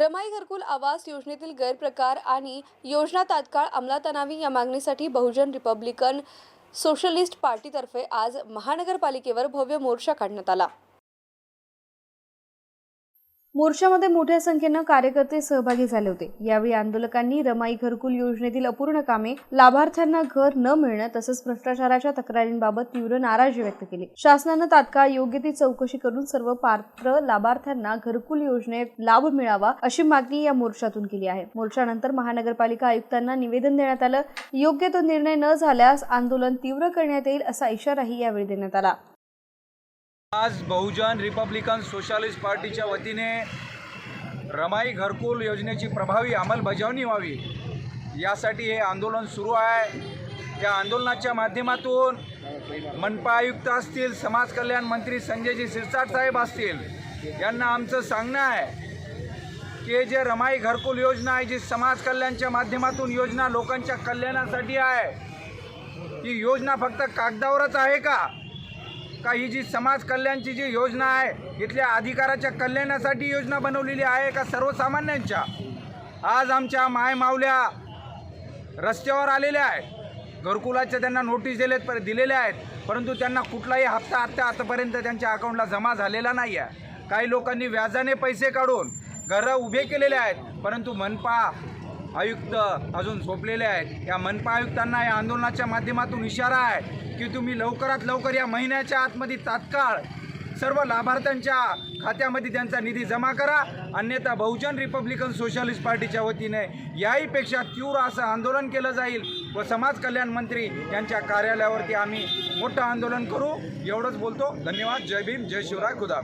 रमाई घरकुल आवास योजनेतील गैरप्रकार आणि योजना तात्काळ अंमलात आणावी या मागणीसाठी बहुजन रिपब्लिकन सोशलिस्ट पार्टीतर्फे आज महानगरपालिकेवर भव्य मोर्चा काढण्यात आला. मोर्चामध्ये मोठ्या संख्येनं कार्यकर्ते सहभागी झाले होते. यावेळी आंदोलकांनी रमाई घरकुल योजनेतील अपूर्ण कामे लाभार्थ्यांना घर न मिळणं तसंच भ्रष्टाचाराच्या तक्रारींबाबत तीव्र नाराजी व्यक्त केली. शासनानं तात्काळ योग्य ती चौकशी करून सर्व पात्र लाभार्थ्यांना घरकुल योजनेत लाभ मिळावा अशी मागणी या मोर्चातून केली आहे. मोर्चानंतर महानगरपालिका आयुक्तांना निवेदन देण्यात आलं. योग्य तो निर्णय न झाल्यास आंदोलन तीव्र करण्यात येईल असा इशाराही यावेळी देण्यात आला. आज बहुजन रिपब्लिकन सोशलिस्ट पार्टीच्या वतीने रमाई घरकुल योजनेची प्रभावी अंमलबजावणी व्हावी. यासाठी हे आंदोलन सुरू आहे. या आंदोलनाच्या माध्यमातून मनपा आयुक्त असतील समाज कल्याण मंत्री संजयजी सिरसाट साहेब असतील यांना आमचं सांगणं आहे की जे रमाई घरकुल योजना आहे जी समाज कल्याणच्या माध्यमातून योजना लोकांच्या कल्याणासाठी आहे ही योजना फक्त कागदावरच आहे का? का ही जी समाज कल्याणची जी योजना आहे इथल्या अधिकाराच्या कल्याणासाठी योजना बनवलेली आहे का सर्वसामान्यांच्या? आज आमच्या मायमावल्या रस्त्यावर आलेल्या आहेत. घरकुलाच्या त्यांना नोटीस दिलेत पर दिलेल्या आहेत. परंतु त्यांना कुठलाही हप्ता आत्ता आतापर्यंत त्यांच्या अकाउंटला जमा झालेला नाही आहे. काही लोकांनी व्याजाने पैसे काढून घरं उभे केलेले आहेत. परंतु मनपा आयुक्त अजून झोपलेले आहेत. या मनपा आयुक्तांना या आंदोलनाच्या माध्यमातून इशारा आहे की तुम्ही लवकरात लवकर या महिन्याच्या आतमध्ये तात्काळ सर्व लाभार्थ्यांच्या खात्यामध्ये त्यांचा निधी जमा करा. अन्यथा बहुजन रिपब्लिकन सोशलिस्ट पार्टीच्या वतीने याहीपेक्षा तीव्र असं आंदोलन केलं जाईल व समाज कल्याण मंत्री यांच्या कार्यालयावरती आम्ही मोठं आंदोलन करू. एवढंच बोलतो. धन्यवाद. जय भीम. जय शिवराय. खुदा.